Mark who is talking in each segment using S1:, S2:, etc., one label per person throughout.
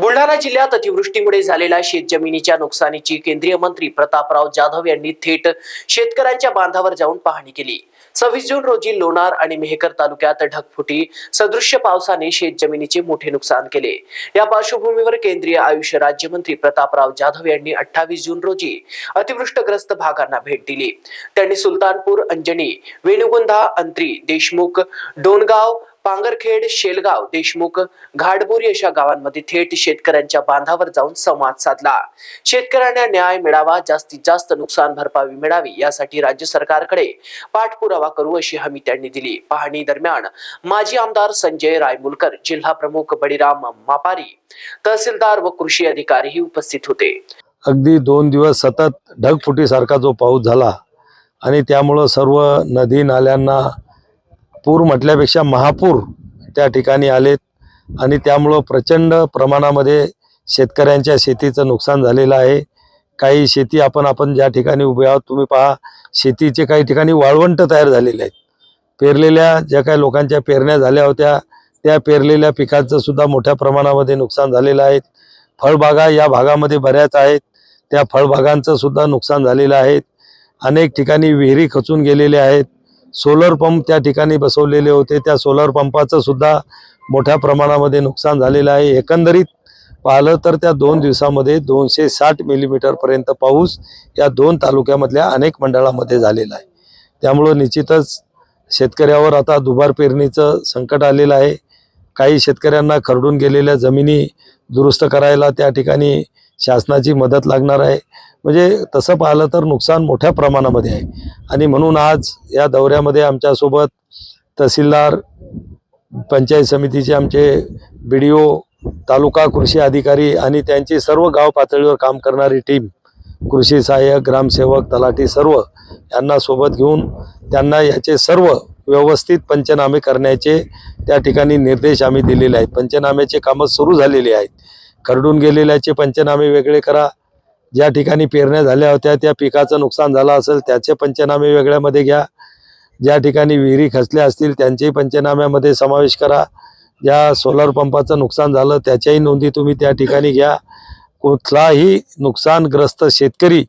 S1: बुलढाणा जिल्ह्यात अतिवृष्टीमुळे झालेल्या शेतजमिनीच्या नुकसानीची केंद्रीय मंत्री प्रतापराव जाधव यांनी थेट शेतकऱ्यांच्या बांधावर जाऊन पाहणी केली. सव्वीस जून रोजी लोणार आणि मेहकर तालुक्यात ढगफुटी सदृश्य पावसाने शेतजमिनीचे मोठे नुकसान केले. या पार्श्वभूमीवर केंद्रीय आयुष्य राज्यमंत्री प्रतापराव जाधव यांनी अठ्ठावीस जून रोजी अतिवृष्टग्रस्त भागांना भेट दिली. त्यांनी सुलतानपूर अंजनी वेणुगुंधा अंत्री देशमुख डोणगाव पांगरखेड शेलगाव देशमुख घाटबोरी अशा गावांमध्ये थेट शेतकऱ्यांच्या बांधावर जाऊन संवाद साधला. शेतकऱ्यांना न्याय मिळावा जास्तीत जास्त नुकसान भरपाई मिळावी यासाठी राज्य सरकारकडे पाठपुरावा करू अशी हमी त्यांनी दिली. पाहणी दरम्यान माजी आमदार संजय रायमुलकर जिल्हा प्रमुख बळीराम मापारी तहसीलदार व कृषी अधिकारीही उपस्थित होते.
S2: अगदी दोन दिवस सतत ढगफुटीसारखा जो पाऊस झाला आणि त्यामुळं सर्व नदी नाल्यांना पूर म्हटल्यापेक्षा महापूर त्या ठिकाणी आलेत. आणि त्यामुळं प्रचंड प्रमाणामध्ये शेतकऱ्यांच्या शेतीचं नुकसान झालेलं आहे. काही शेती आपण आपण ज्या ठिकाणी उभे आहोत तुम्ही पहा शेतीचे काही ठिकाणी वाळवंट तयार झालेले आहेत. पेरलेल्या ज्या काही लोकांच्या पेरण्या झाल्या होत्या त्या पेरलेल्या पिकांचं सुद्धा मोठ्या प्रमाणामध्ये नुकसान झालेलं आहे. फळबागा या भागामध्ये बऱ्याच आहेत. त्या फळबागांचं सुद्धा नुकसान झालेलं आहे. अनेक ठिकाणी विहिरी खचून गेलेले आहेत. सोलर पंप त्या ठिकाणी बसवलेले होते. त्या सोलर पंपाचं सुद्धा मोठ्या प्रमाणामध्ये नुकसान झालेलं आहे. एकंदरीत पाहिलं तर त्या दोन दिवसामध्ये दोनशे साठ मिलीमीटरपर्यंत पाऊस या दोन तालुक्यामधल्या अनेक मंडळामध्ये झालेला आहे. त्यामुळं निश्चितच शेतकऱ्यावर आता दुबार पेरणीचं संकट आलेलं आहे. काही शेतकऱ्यांना खरडून गेलेल्या जमिनी दुरुस्त करायला त्या ठिकाणी शासनाची मदत लागणार आहे. म्हणजे तसं पाहिलं तर नुकसान मोठ्या प्रमाणामध्ये आहे. आणि म्हणून आज या दौऱ्यामध्ये आमच्यासोबत तहसीलदार पंचायत समितीचे आमचे बी डी ओ तालुका कृषी अधिकारी आणि त्यांची सर्व गाव पातळीवर काम करणारी टीम कृषी सहाय्यक ग्रामसेवक तलाठी सर्व यांना सोबत घेऊन त्यांना याचे सर्व व्यवस्थित पंचनामे करण्याचे त्या ठिकाणी निर्देश आम्ही दिलेले आहेत. पंचनाम्याचे कामं सुरू झालेली आहेत. खरडून गेलेल्याचे पंचनामे वेगळे करा. ज्या ठिकाणी पेरण्या झाल्या होत्या त्या पिकाचं नुकसान झालं असेल त्याचे पंचनामे वेगळ्यामध्ये घ्या. ज्या ठिकाणी विहिरी खचल्या असतील त्यांचेही पंचनाम्यामध्ये समावेश करा. ज्या सोलर पंपाचं नुकसान झालं त्याच्याही नोंदी तुम्ही त्या ठिकाणी घ्या. कुठलाही नुकसानग्रस्त शेतकरी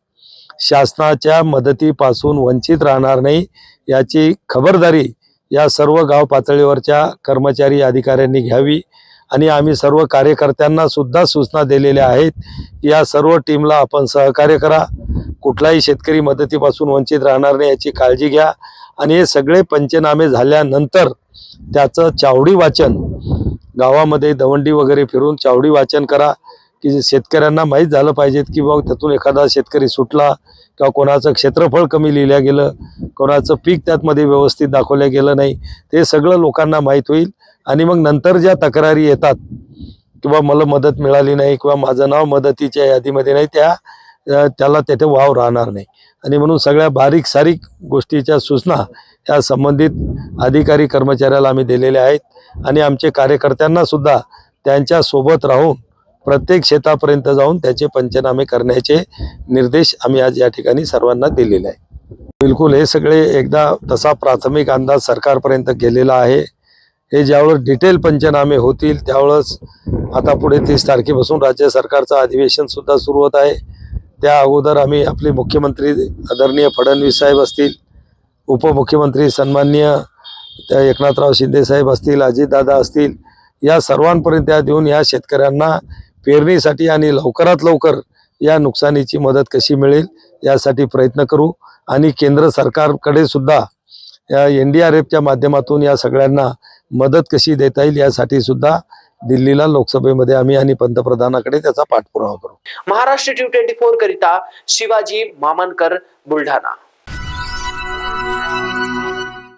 S2: शासनाच्या मदतीपासून वंचित राहणार नाही याची खबरदारी या सर्व गाव पातळीवरच्या कर्मचारी अधिकाऱ्यांनी घ्यावी. आणि आम्ही सर्व कार्यकर्त्यांना सुद्धा सूचना दिलेल्या आहेत. या सर्व टीमला आपण सहकार्य करा. कुठलाही शेतकरी मदतीपासून वंचित राहणार नाही याची काळजी घ्या. आणि हे सगळे पंचनामे झाल्यानंतर त्याचं चावडी वाचन. गावामध्ये दवंडी वगैरे फिरून चावडी वाचन करा. की जे शेतकऱ्यांना माहीत झालं पाहिजेत की बाबा त्यातून एखादा शेतकरी सुटला किंवा कोणाचं क्षेत्रफळ कमी लिहिलं गेलं कोणाचं पीक त्यातमध्ये व्यवस्थित दाखवलं गेलं नाही ते सगळं लोकांना माहीत होईल. आणि मग नंतर ज्या तक्रारी येतात किंवा मला मदत मिळाली नाही किंवा माझं नाव मदतीच्या यादीमध्ये नाही त्या त्याला त्याचे वाव राहणार नाही. आणि म्हणून सगळ्या बारीक सारीक गोष्टीच्या सूचना या संबंधित अधिकारी कर्मचाऱ्याला आम्ही दिलेल्या आहेत. आणि आमचे कार्यकर्त्यांना सुद्धा राहून प्रत्येक शेतापर्यंत जाऊन त्याचे पंचनामे करण्याचे निर्देश आम्ही आज या ठिकाणी सर्वांना दिलेले आहे. बिलकुल हे सगळे एकदा तसा प्राथमिक अंदाज सरकारपर्यंत गेलेला आहे. हे ज्यावेळेस डिटेल पंचनामे होतील त्यावेळेस आता पुढे तीस तारखेपासून राज्य सरकारचं अधिवेशनसुद्धा सुरू होत आहे. त्या अगोदर आम्ही आपले मुख्यमंत्री आदरणीय फडणवीस साहेब असतील उपमुख्यमंत्री सन्माननीय त्या एकनाथराव शिंदे साहेब असतील अजितदादा असतील या सर्वांपर्यंत त्या देऊन या शेतकऱ्यांना पेरणीसाठी आणि लवकरात लवकर या नुकसानीची मदत कशी मिळेल यासाठी प्रयत्न करू. आणि केंद्र सरकारकडे सुद्धा या एन डी आर एफच्या माध्यमातून या सगळ्यांना मदत कशी देता येईल यासाठी सुद्धा दिल्लीला लोकसभेमध्ये आम्ही आणि पंतप्रधानाकडे त्याचा पाठपुरावा करू.
S1: महाराष्ट्र टी ट्वेंटी फोर करिता शिवाजी मामनकर बुलढाणा.